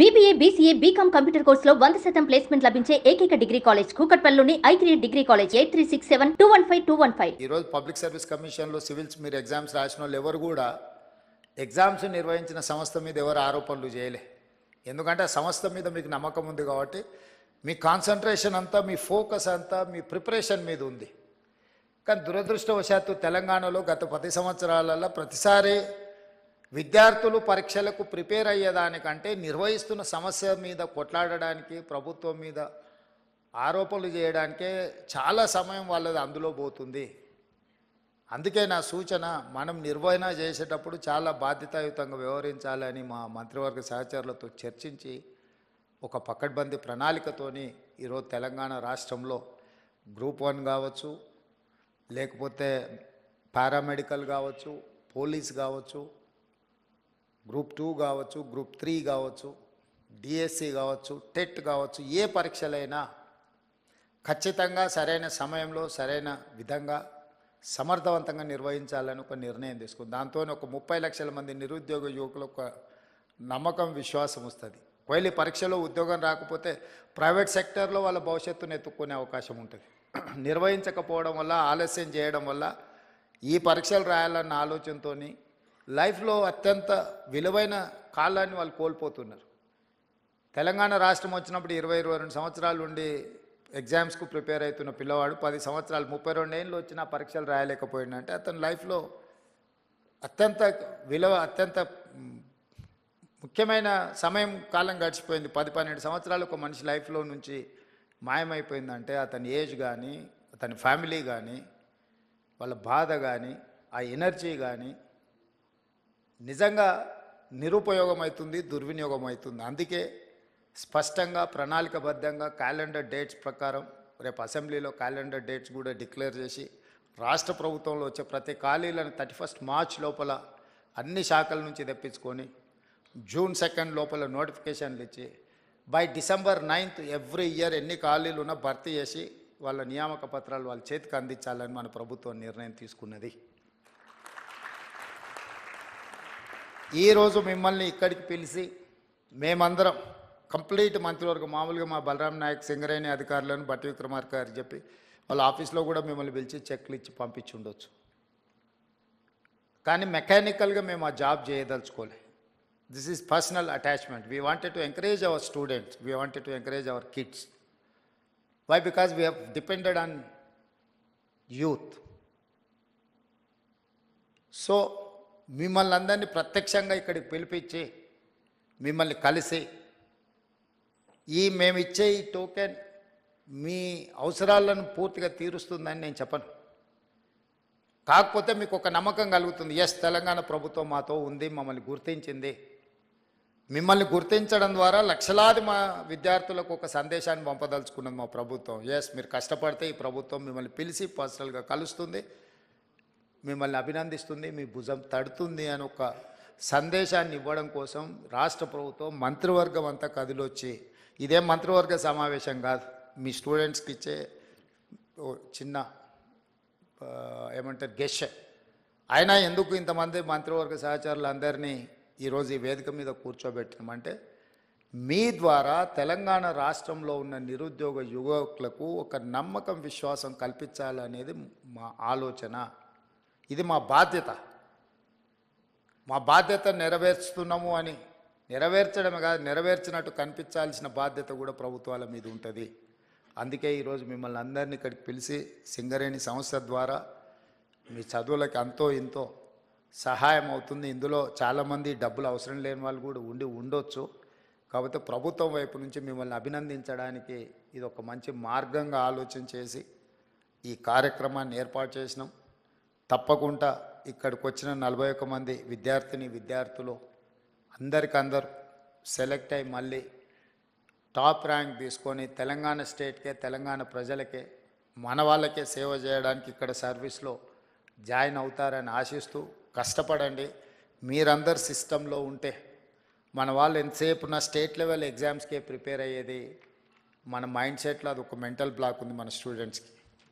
BBA BCA BCom computer కోర్సులో వంద శాతం ప్లేస్మెంట్ లభించే ఏకైక degree college కూకట్పల్లిలోని I three degree college eight three six seven two one five two one five ఈరోజు public service కమిషన్లో civils మీరు ఎగ్జామ్స్ రాసిన వాళ్ళు ఎవరు కూడా ఎగ్జామ్స్ నిర్వహించిన సంస్థ మీద ఎవరు ఆరోపణలు చేయలే. ఎందుకంటే ఆ సంస్థ మీద మీకు నమ్మకం ఉంది కాబట్టి మీ కాన్సన్ట్రేషన్ అంతా మీ ఫోకస్ అంతా మీ ప్రిపరేషన్ మీద ఉంది. కానీ దురదృష్టవశాత్తు తెలంగాణలో గత పది సంవత్సరాలలో ప్రతిసారి విద్యార్థులు పరీక్షలకు ప్రిపేర్ అయ్యేదానికంటే నిర్వహిస్తున్న సమస్య మీద కొట్లాడడానికి ప్రభుత్వం మీద ఆరోపణలు చేయడానికే చాలా సమయం వాళ్ళది అందులో పోతుంది. అందుకే నా సూచన మనం నిర్వహణ చేసేటప్పుడు చాలా బాధ్యతాయుతంగా వ్యవహరించాలని మా మంత్రివర్గ సహచరులతో చర్చించి ఒక పకడ్బందీ ప్రణాళికతోని ఈరోజు తెలంగాణ రాష్ట్రంలో గ్రూప్ వన్ కావచ్చు లేకపోతే పారామెడికల్ కావచ్చు పోలీస్ కావచ్చు గ్రూప్ టూ కావచ్చు గ్రూప్ త్రీ కావచ్చు డిఎస్సి కావచ్చు టెట్ కావచ్చు ఏ పరీక్షలైనా ఖచ్చితంగా సరైన సమయంలో సరైన విధంగా సమర్థవంతంగా నిర్వహించాలని ఒక నిర్ణయం తీసుకుంది. దాంతో ఒక ముప్పై లక్షల మంది నిరుద్యోగ యువకులకు ఒక నమ్మకం విశ్వాసం వస్తుంది. ఒకవేళ పరీక్షలో ఉద్యోగం రాకపోతే ప్రైవేట్ సెక్టర్లో వాళ్ళ భవిష్యత్తును ఎత్తుక్కునే అవకాశం ఉంటుంది. నిర్వహించకపోవడం వల్ల ఆలస్యం చేయడం వల్ల ఈ పరీక్షలు రాయాలన్న ఆలోచనతోని లైఫ్లో అత్యంత విలువైన కాలాన్ని వాళ్ళు కోల్పోతున్నారు. తెలంగాణ రాష్ట్రం వచ్చినప్పుడు ఇరవై ఇరవై రెండు సంవత్సరాలు ఉండి ఎగ్జామ్స్కు ప్రిపేర్ అవుతున్న పిల్లవాడు పది సంవత్సరాలు ముప్పై రెండు ఏళ్ళు వచ్చిన పరీక్షలు రాయలేకపోయిందంటే అతని లైఫ్లో అత్యంత విలువ అత్యంత ముఖ్యమైన సమయం కాలం గడిచిపోయింది. పది పన్నెండు సంవత్సరాలు ఒక మనిషి లైఫ్లో నుంచి మాయమైపోయిందంటే అతని ఏజ్ కానీ అతని ఫ్యామిలీ కానీ వాళ్ళ బాధ కానీ ఆ ఎనర్జీ కానీ నిజంగా నిరుపయోగం అవుతుంది దుర్వినియోగం అవుతుంది అందుకే స్పష్టంగా ప్రణాళికబద్ధంగా క్యాలెండర్ డేట్స్ ప్రకారం రేపు అసెంబ్లీలో క్యాలెండర్ డేట్స్ కూడా డిక్లేర్ చేసి రాష్ట్ర ప్రభుత్వంలో వచ్చే ప్రతి ఖాళీలను థర్టీ ఫస్ట్ మార్చ్ లోపల అన్ని శాఖల నుంచి తెప్పించుకొని జూన్ సెకండ్ లోపల నోటిఫికేషన్లు ఇచ్చి by December ninth every year ఎన్ని ఖాళీలు ఉన్నా భర్తీ చేసి వాళ్ళ నియామక పత్రాలు వాళ్ళ చేతికి అందించాలని మన ప్రభుత్వం నిర్ణయం తీసుకున్నది. ఈరోజు మిమ్మల్ని ఇక్కడికి పిలిచి మేమందరం కంప్లీట్ మంత్రివర్గం మామూలుగా మా బలరాం నాయక్ సింగరేణి అధికారులను బట్టి విక్రమార్క గారు చెప్పి వాళ్ళ ఆఫీస్లో కూడా మిమ్మల్ని పిలిచి చెక్లు ఇచ్చి పంపించి ఉండొచ్చు. కానీ మెకానికల్గా మేము ఆ job చేయదలుచుకోలే. This is personal attachment we wanted to encourage our students we wanted to encourage our kids why because we have depended on youth so మిమ్మల్ని అందరినీ ప్రత్యక్షంగా ఇక్కడికి పిలిపించి మిమ్మల్ని కలిసి ఈ మేము ఇచ్చే ఈ టోకెన్ మీ అవసరాలను పూర్తిగా తీరుస్తుందని నేను చెప్పను. కాకపోతే మీకు ఒక నమ్మకం కలుగుతుంది. ఎస్ తెలంగాణ ప్రభుత్వం మాతో ఉంది మమ్మల్ని గుర్తించింది. మిమ్మల్ని గుర్తించడం ద్వారా లక్షలాది మా విద్యార్థులకు ఒక సందేశాన్ని పంపదలుచుకున్నది మా ప్రభుత్వం. ఎస్ మీరు కష్టపడితే ఈ ప్రభుత్వం మిమ్మల్ని పిలిచి పర్సనల్గా కలుస్తుంది. మిమ్మల్ని అభినందిస్తుంది మీ భుజం తడుతుంది అని ఒక సందేశాన్ని ఇవ్వడం కోసం రాష్ట్ర ప్రభుత్వం మంత్రివర్గం అంతా కదిలొచ్చి ఇదే మంత్రివర్గ సమావేశం కాదు మీ స్టూడెంట్స్కి ఇచ్చే చిన్న ఏమంటారు గెష్. అయినా ఎందుకు ఇంతమంది మంత్రివర్గ సహచరులు అందరినీ ఈరోజు ఈ వేదిక మీద కూర్చోబెట్టినామంటే మీ ద్వారా తెలంగాణ రాష్ట్రంలో ఉన్న నిరుద్యోగ యువకులకు ఒక నమ్మకం విశ్వాసం కల్పించాలనేది మా ఆలోచన. ఇది మా బాధ్యత. మా బాధ్యత నెరవేర్చుతున్నాము అని నెరవేర్చడమే కాదు నెరవేర్చినట్టు కనిపించాల్సిన బాధ్యత కూడా ప్రభుత్వాల మీద ఉంటుంది. అందుకే ఈరోజు మిమ్మల్ని అందరినీ ఇక్కడికి పిలిచి సింగరేణి సంస్థ ద్వారా మీ చదువులకి అంతో ఇంతో సహాయం అవుతుంది. ఇందులో చాలామంది డబ్బులు అవసరం లేని వాళ్ళు కూడా ఉండి ఉండొచ్చు. కాకపోతే ప్రభుత్వం వైపు నుంచి మిమ్మల్ని అభినందించడానికి ఇది ఒక మంచి మార్గంగా ఆలోచన చేసి ఈ కార్యక్రమాన్ని ఏర్పాటు చేసినాం. తప్పకుండా ఇక్కడికి వచ్చిన నలభై ఒక్క మంది విద్యార్థిని విద్యార్థులు అందరికందరూ సెలెక్ట్ అయి మళ్ళీ టాప్ ర్యాంక్ తీసుకొని తెలంగాణ స్టేట్కే తెలంగాణ ప్రజలకే మన వాళ్ళకే సేవ చేయడానికి ఇక్కడ సర్వీస్లో జాయిన్ అవుతారని ఆశిస్తూ కష్టపడండి. మీరందరు సిస్టంలో ఉంటే మన వాళ్ళు ఎంతసేపు నా స్టేట్ లెవెల్ ఎగ్జామ్స్కే ప్రిపేర్ అయ్యేది మన మైండ్ సెట్లో అది ఒక మెంటల్ బ్లాక్ ఉంది మన స్టూడెంట్స్కి.